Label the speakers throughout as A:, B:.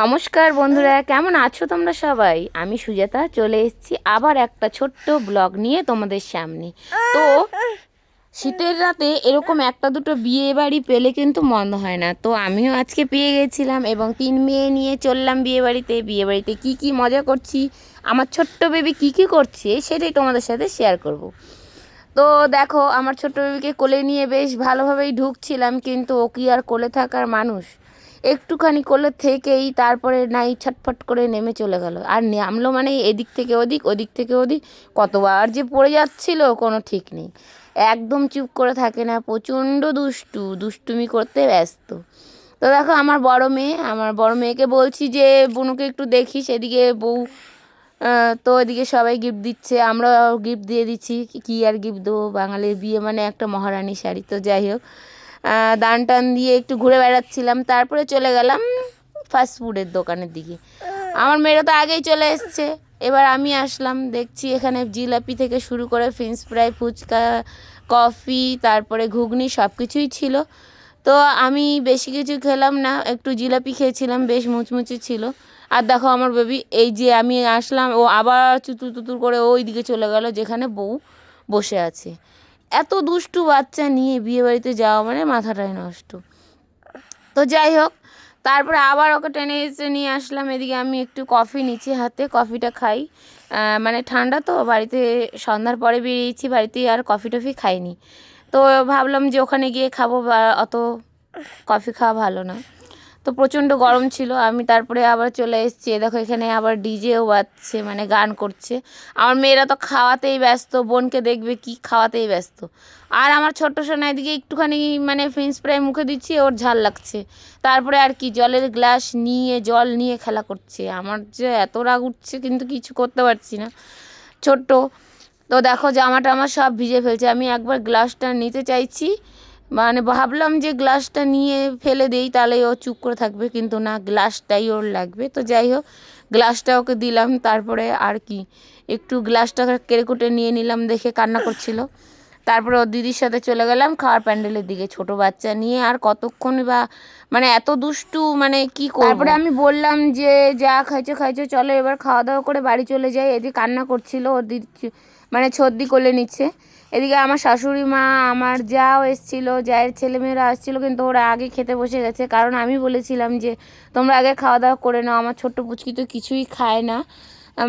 A: নমস্কার বন্ধুরা, কেমন আছো তোমরা সবাই? আমি সুজাতা, চলে এসেছি আবার একটা ছোট্ট ব্লগ নিয়ে তোমাদের সামনে। তো, শীতের রাতে এরকম একটা দুটো বিয়ে বাড়ি পেলে কিন্তু মন্দ হয় না। তো আমিও আজকে পেয়ে গেছিলাম এবং তিন মেয়ে নিয়ে চললাম বিয়ে বাড়িতে বিয়ে বাড়িতে কী কী মজা করছি, আমার ছোট্ট বেবি কী কী করছে সেটাই তোমাদের সাথে শেয়ার করব। তো দেখো, আমার ছোট্ট বেবিকে কোলে নিয়ে বেশ ভালোভাবেই ঢুকছিলাম, কিন্তু ও কি আর কোলে থাকার মানুষ? একটুখানি করলে, থেকেই তারপরে নাই ছটফট করে নেমে চলে গেল। আর নামলো মানে এদিক থেকে ওদিক ওদিক থেকে ওদিক। কতবার যে পড়ে যাচ্ছিল, কোনো ঠিক নেই। একদম চুপ করে থাকে না, প্রচণ্ড দুষ্টু, দুষ্টুমি করতে ব্যস্ত। তো দেখো, আমার বড় মেয়ে, আমার বড় মেয়েকে বলছি যে, বুনুকে একটু দেখিস, এদিকে বউ তো এদিকে সবাই গিফট দিচ্ছে, আমরাও গিফট দিয়ে দিচ্ছি। কী আর গিফট দেবো? বাঙালির বিয়ে মানে একটা মহারানী শাড়ি, তো যাই হোক। দান টান দিয়ে একটু ঘুরে বেড়াচ্ছিলাম, তারপরে চলে গেলাম ফাস্ট ফুডের দোকানের দিকে। আমার মেয়েরা তো আগেই চলে এসছে। এবার আমি আসলাম, দেখছি এখানে জিলাপি থেকে শুরু করে ফ্রেঞ্চ ফ্রাই ফুচকা কফি তারপরে ঘুগনি সব কিছুই ছিল। তো আমি বেশি কিছু খেলাম না, একটু জিলাপি খেয়েছিলাম, বেশ মুচমুচে ছিল। আর দেখো আমার বেবি এই যে আমি আসলাম, ও আবার চুতুর তুতুর করে ওই দিকে চলে গেল, যেখানে বউ বসে আছে। এত দুষ্টু বাচ্চা নিয়ে বিয়েবাড়িতে যাওয়া মানে মাথাটাই নষ্ট। তো যাই হোক, তারপরে আবার ওকে টেনে এসে নিয়ে আসলাম এদিকে। আমি একটু কফি নিচ্ছি হাতে, কফিটা খাই। মানে ঠান্ডা তো, বাড়িতে সন্ধ্যার পরে বেরিয়েছি, বাড়িতে আর কফি টফি খাইনি। তো ভাবলাম যে ওখানে গিয়ে খাব, বা অত কফি খাওয়া ভালো না। তো প্রচণ্ড গরম ছিল। আমি তারপরে আবার চলে এসেছি। দেখো, এখানে আবার ডিজেও বাজছে মানে গান করছে। আমার মেয়েরা তো খাওয়াতেই ব্যস্ত, বোনকে দেখবে কি খাওয়াতেই ব্যস্ত। আর আমার ছোট্ট সোনা এদিকে একটুখানি মানে ফ্রেঞ্চ ফ্রাই মুখে দিচ্ছি, ওর ঝাল লাগছে। তারপরে আর কি, জলের গ্লাস নিয়ে, জল নিয়ে খেলা করছে। আমার যে এত রাগ উঠছে, কিন্তু কিছু করতে পারছি না। ছোট্ট, তো দেখো জামাটা আমার সব ভিজে ফেলছে। আমি একবার গ্লাসটা নিতে চাইছি। মানে ভাবলাম যে গ্লাসটা নিয়ে ফেলে দেই, তাহলে ও চুপ করে থাকবে, কিন্তু না, গ্লাসটাই ওর লাগবে। তো যাই হোক, গ্লাসটা ওকে দিলাম, তারপরে আর কি, একটু গ্লাসটা কেড়ে নিয়ে নিলাম দেখে কান্না করছিল। তারপরে ওর দিদির সাথে চলে গেলাম খাওয়ার প্যান্ডেলের দিকে, ছোট বাচ্চা নিয়ে, আর কতক্ষণ বা মানে এত দুষ্টু মানে কি তারপরে আমি বললাম যে, যা খাইছো খাইছো, চলো এবার খাওয়া দাওয়া করে বাড়ি চলে যাই। এদিকে কান্না করছিল, ওর দিদি মানে ছর্দি কোলে নিচ্ছে। এদিকে আমার শাশুড়ি মা, আমার যাও এসেছিল, যায়ের ছেলেমেয়েরা আসছিল, কিন্তু ওরা আগে খেতে বসে গেছে। কারণ আমি বলেছিলাম যে, তোমরা আগে খাওয়া দাওয়া করে নাও, আমার ছোট্ট পুচকি তো কিছুই খায় না।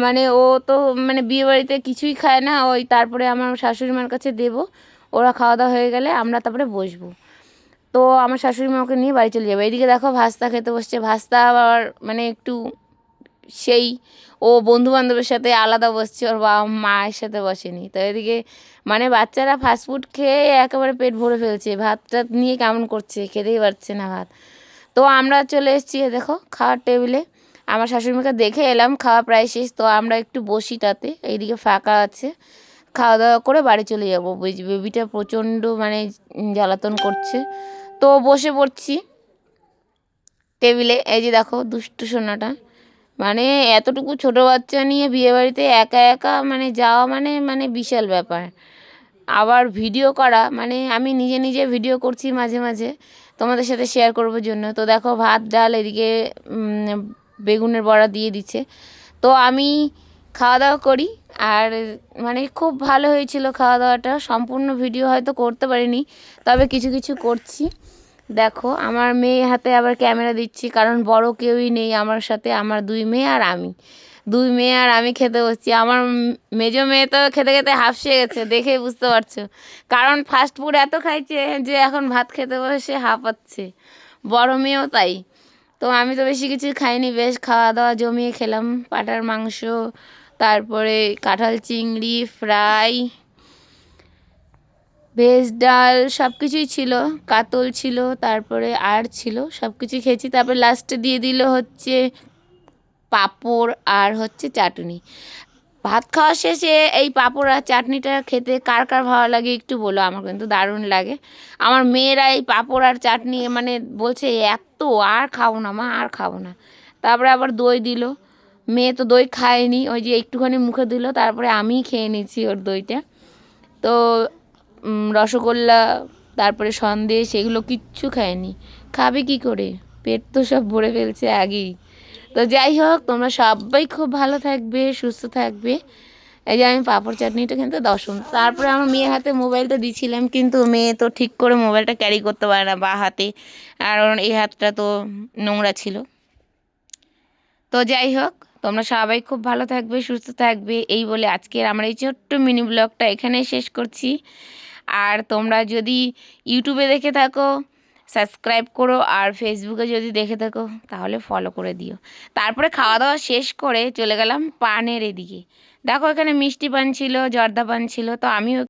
A: মানে ও তো মানে বিয়েবাড়িতে কিছুই খায় না, ওই তারপরে আমার শাশুড়ি মার কাছে দেবো। ওরা খাওয়া দাওয়া হয়ে গেলে আমরা তারপরে বসবো। তো আমার শাশুড়ি মা ওকে নিয়ে বাড়ি চলে যাবে। এদিকে দেখো ভাস্তা খেতে বসছে। ভাস্তা আবার মানে একটু সেই ও বন্ধু বান্ধবের সাথে আলাদা বসছে, ওর বাবা মায়ের সাথে বসেনি। তো এদিকে মানে বাচ্চারা ফাস্টফুড খেয়ে একেবারে পেট ভরে ফেলছে, ভাতটা নিয়ে কেমন করছে খেতেই পারছে না ভাত। তো আমরা চলে এসেছি দেখো খাওয়ার টেবিলে। আমার শাশুড়িমাকে দেখে এলাম, খাওয়া প্রায় শেষ। তো আমরা একটু বসি তাতে, এইদিকে ফাঁকা আছে। খাওয়া দাওয়া করে বাড়ি চলে যাব। বেবিটা প্রচণ্ড মানে জ্বালাতন করছে। তো বসে পড়ছি টেবিলে। এই যে দেখো দুষ্টু সোনাটা। মানে এতটুকু ছোটো বাচ্চা নিয়ে বিয়েবাড়িতে একা একা মানে যাওয়া মানে মানে বিশাল ব্যাপার। আবার ভিডিও করা মানে আমি নিজে নিজে ভিডিও করছি মাঝে মাঝে, তোমাদের সাথে শেয়ার করব জন্য। তো দেখো ভাত, ডাল এদিকে বেগুনের বড়া দিয়ে দিচ্ছে। তো আমি খাওয়া দাওয়া করি, আর মানে খুব ভালো হয়েছিল খাওয়া দাওয়াটা সম্পূর্ণ ভিডিও হয়তো করতে পারিনি, তবে কিছু কিছু করছি। দেখো, আমার মেয়ে হাতে আবার ক্যামেরা দিচ্ছি, কারণ বড় কেউই নেই আমার সাথে, আমার দুই মেয়ে আর আমি। দুই মেয়ে আর আমি খেতে বসছি। আমার মেজো মেয়ে তো খেতে খেতে হাফসে গেছে, দেখে বুঝতে পারছ। কারণ ফাস্ট ফুড এত খাইছে যে এখন ভাত খেতে বসে হাঁপাচ্ছে বড় মেয়েও তাই। তো আমি তো বেশি কিছু খাইনি, বেশ খাওয়া দাওয়া জমিয়ে খেলাম। পাটার মাংস, তারপরে কাঁঠাল চিংড়ি ফ্রাই ভেজ ডাল সব কিছুই ছিল, কাতল ছিল, তারপরে আর ছিল সব কিছুই খেয়েছি। তারপরে লাস্টে দিয়ে দিল হচ্ছে পাঁপড় আর হচ্ছে চাটনি। ভাত খাওয়া শেষে এই পাঁপড় আর চাটনিটা খেতে কার কার ভালো লাগে একটু বলো, আমার কিন্তু দারুণ লাগে। আমার মেয়েরা এই পাঁপড় আর চাটনি মানে বলছে, এত আর খাব না মা, আর খাব না। তারপরে আবার দই দিল। মেয়ে তো দই খায়নি, ওই যে একটুখানি মুখে দিল, তারপরে আমিই খেয়ে নিয়েছি ওর দইটা। তো রসগোল্লা, তারপরে সন্দেশ, এগুলো কিচ্ছু খায়নি খাবে কি করে? পেট তো সব ভরে ফেলছে আগেই। তো যাই হোক, তোমরা সবাই খুব ভালো থাকবে, সুস্থ থাকবে। এই যে আমি পাঁপড় চাটনিটা কিন্তু দশম। তারপরে আমার মেয়ের হাতে মোবাইলটা দিছিলাম, কিন্তু মেয়ে তো ঠিক করে মোবাইলটা ক্যারি করতে পারে না বা হাতে। আর এই হাতটা তো নোংরা ছিল। তো যাই হোক, তোমরা সবাই খুব ভালো থাকবে, সুস্থ থাকবে। এই বলে আজকের আমার এই ছোট্ট মিনি ব্লগটা এখানেই শেষ করছি। আর তোমরা যদি ইউটিউবে দেখে থাকো, সাবস্ক্রাইব করো আর ফেসবুকে যদি দেখে থাকো, তাহলে ফলো করে দিও। তারপরে খাওয়া দাওয়া শেষ করে চলে গেলাম পানের এদিকে। দেখো এখানে মিষ্টি পান ছিল, জর্দা পান ছিল, তো আমিও